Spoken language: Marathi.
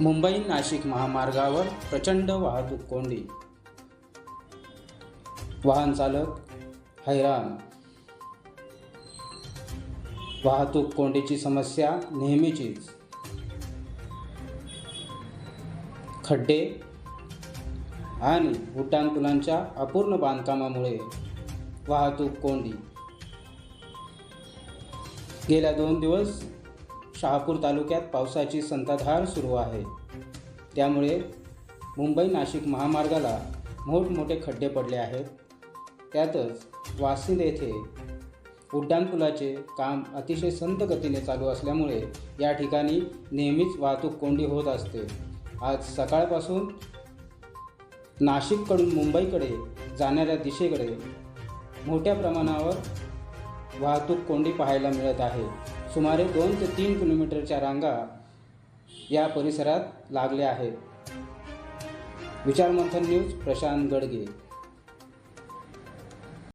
मुंबई नाशिक महामार्गावर प्रचंड वाहतूक कोंडी. वाहन चालक हैराण. वाहतूक कोंडीची समस्या नेहमीचीच. खड्डे आणि उड्डाणपुलांच्या अपूर्ण बांधकामामुळे वाहतूक कोंडी. गेल्या दोन दिवस शहापूर तालुक्यात पावसाची संततधार सुरू आहे. त्यामुळे मुंबई नाशिक महामार्गाला मोठमोठे खड्डे पडले आहेत. त्यातच वासिंद येथे उड्डाणपुलाचे काम अतिशय संत गतीने चालू असल्यामुळे या ठिकाणी नेहमीच वाहतूक कोंडी होत असते. आज सकाळपासून नाशिककडून मुंबईकडे जाणाऱ्या दिशेकडे मोठ्या प्रमाणावर वाहतूक कोंडी पाहायला मिळत आहे. सुमारे दोन ते तीन किलोमीटरच्या रांगा या परिसरात लागल्या आहेत. विचारमंथन न्यूज प्रशांत गडगे.